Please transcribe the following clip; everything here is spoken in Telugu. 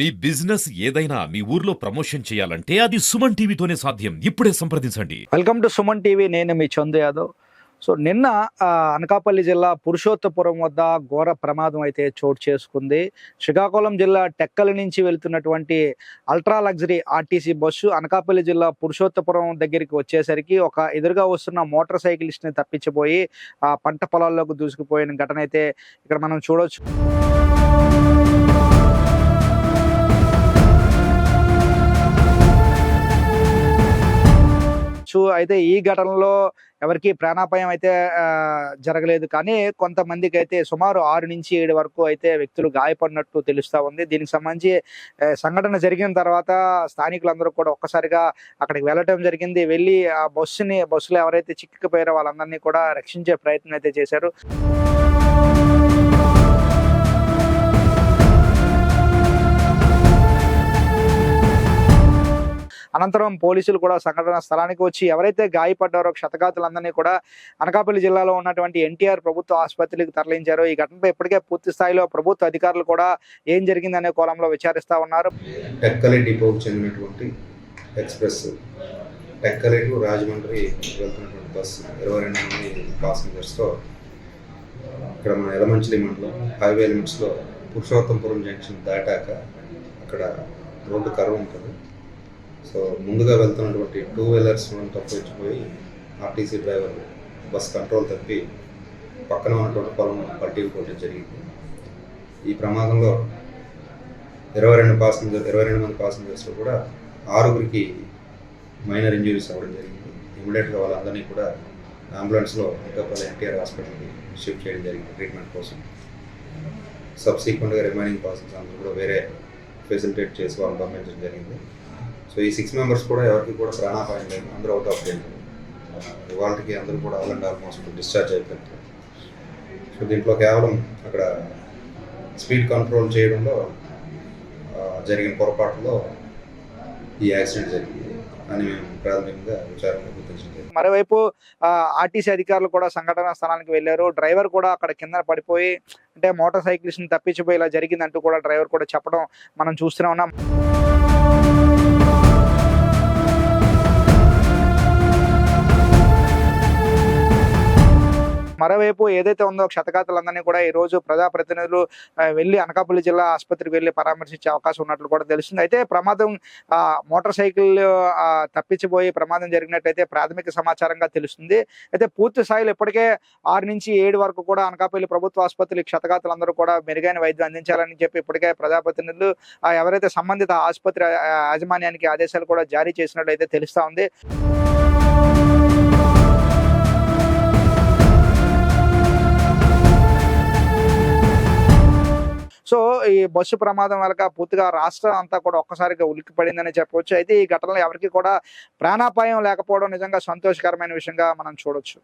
మీ బిజినెస్ ఏదైనా మీ ఊర్లో ప్రమోషన్ చేయాలంటే అది సుమన్ టీవీతోనే సాధ్యం. ఇప్పుడే సంప్రదించండి. Welcome to Suman TV. నేను మీ చందు యాదవ్. సో నిన్న అనకాపల్లి జిల్లా పురుషోత్తపురం వద్ద ఘోర ప్రమాదం అయితే చోటు చేసుకుంది. శ్రీకాకుళం జిల్లా టెక్కల నుంచి వెళ్తున్నటువంటి ultra luxury RTC bus Anakapalli జిల్లా పురుషోత్తపురం దగ్గరికి వచ్చేసరికి ఒక ఎదురుగా వస్తున్న మోటార్ సైకిలిస్ట్ని తప్పించిపోయి ఆ పంట పొలాల్లోకి దూసుకుపోయిన ఘటన అయితే ఇక్కడ మనం చూడవచ్చు చూ అయితే ఈ ఘటనలో ఎవరికి ప్రాణాపాయం అయితే జరగలేదు. కానీ కొంతమందికి అయితే సుమారు ఆరు నుంచి ఏడు వరకు అయితే వ్యక్తులు గాయపడినట్టు తెలుస్తూ ఉంది. దీనికి సంబంధించి సంఘటన జరిగిన తర్వాత స్థానికులందరూ కూడా ఒక్కసారిగా అక్కడికి వెళ్ళటం జరిగింది. వెళ్ళి ఆ బస్సుని బస్సులో ఎవరైతే చిక్కుకుపోయారో వాళ్ళందరినీ కూడా రక్షించే ప్రయత్నం అయితే చేశారు. అనంతరం పోలీసులు కూడా సంఘటన స్థలానికి వచ్చి ఎవరైతే గాయపడ్డారో క్షతగాతులందరినీ కూడా అనకాపల్లి జిల్లాలో ఉన్నటువంటి ఎన్టీఆర్ ప్రభుత్వ ఆసుపత్రికి తరలించారు. ఈ ఘటనపై ఇప్పటికే పూర్తి స్థాయిలో ప్రభుత్వ అధికారులు కూడా ఏం జరిగిందనే కోణంలో విచారిస్తా ఉన్నారు. టెక్కలి డిపోకు చెందినటువంటి ఎక్స్ప్రెస్ టెక్కలి టు రాజమండ్రి వెళ్తున్నటువంటి బస్సు ఇరవై రెండు మంది పాసింజర్స్తో ఇక్కడ మన ఎలమంచిలి మండలం హైవే లిమిట్స్లో పురుషోత్తంపురం జంక్షన్ దాటాక అక్కడ రోడ్డు కరువు ఉంటుంది. సో ముందుగా వెళ్తున్నటువంటి టూ వీలర్స్ తప్పించిపోయి ఆర్టీసీ డ్రైవర్ బస్ కంట్రోల్ తప్పి పక్కన ఉన్నటువంటి పొలం పల్టీలు జరిగింది. ఈ ప్రమాదంలో ఇరవై రెండు పాసింజర్ ఇరవై రెండు మంది పాసింజర్స్లో కూడా ఆరుగురికి మైనర్ ఇంజురీస్ అవ్వడం జరిగింది. ఇమీడియట్గా వాళ్ళందరినీ కూడా అంబులెన్స్లో అనకాపల్లి ఎన్టీఆర్ హాస్పిటల్కి షిఫ్ట్ చేయడం జరిగింది ట్రీట్మెంట్ కోసం. సబ్సీక్వెంట్గా రిమైనింగ్ పాసింజర్స్ అందరూ కూడా వేరే ఫెసిలిటేట్ చేసి వాళ్ళని పంపించడం జరిగింది. సో ఈ సిక్స్ మెంబర్స్ కూడా ఎవరికి కూడా ప్రాణాపాయం లేదు. అందరూ అవుట్ ఆఫ్ డేట్ ఇవాళకి అందరూ కూడా ఆల్ ఆల్మోస్ట్ డిశ్చార్జ్ అయిపోయారు. సో దీంట్లో కేవలం అక్కడ స్పీడ్ కంట్రోల్ చేయడంలో జరిగిన పొరపాటులో ఈ యాక్సిడెంట్ జరిగింది అని మేము ప్రాథమికంగా విచారణలో గుర్తించింది మరోవైపు ఆర్టీసీ అధికారులు కూడా సంఘటనా స్థలానికి వెళ్ళారు. డ్రైవర్ కూడా అక్కడ కింద పడిపోయి అంటే మోటార్ సైకిల్స్ని తప్పించిపోయి ఇలా జరిగిందంటూ కూడా డ్రైవర్ కూడా చెప్పడం మనం చూస్తూనే ఉన్నాం. మరోవైపు ఏదైతే ఉందో క్షతగాతులందరినీ కూడా ఈ రోజు ప్రజాప్రతినిధులు వెళ్ళి అనకాపల్లి జిల్లా ఆసుపత్రికి వెళ్ళి పరామర్శించే అవకాశం ఉన్నట్లు కూడా తెలుస్తుంది. అయితే ప్రమాదం మోటార్ సైకిల్ తప్పించిపోయి ప్రమాదం జరిగినట్టయితే ప్రాథమిక సమాచారంగా తెలుస్తుంది. అయితే పూర్తి స్థాయిలో ఇప్పటికే ఆరు నుంచి ఏడు వరకు కూడా అనకాపల్లి ప్రభుత్వ ఆసుపత్రి క్షతగాతులందరూ కూడా మెరుగైన వైద్యం అందించాలని చెప్పి ఇప్పటికే ప్రజాప్రతినిధులు ఎవరైతే సంబంధిత ఆసుపత్రి యాజమాన్యానికి ఆదేశాలు కూడా జారీ చేసినట్లయితే తెలుస్తా ఉంది. సో ఈ బస్సు ప్రమాదం వల్ల పూర్తిగా రాష్ట్రం అంతా కూడా ఒక్కసారిగా ఉలిక్కి పడిందని చెప్పవచ్చు అయితే ఈ ఘటనలో ఎవరికి కూడా ప్రాణాపాయం లేకపోవడం నిజంగా సంతోషకరమైన విషయంగా మనం చూడొచ్చు.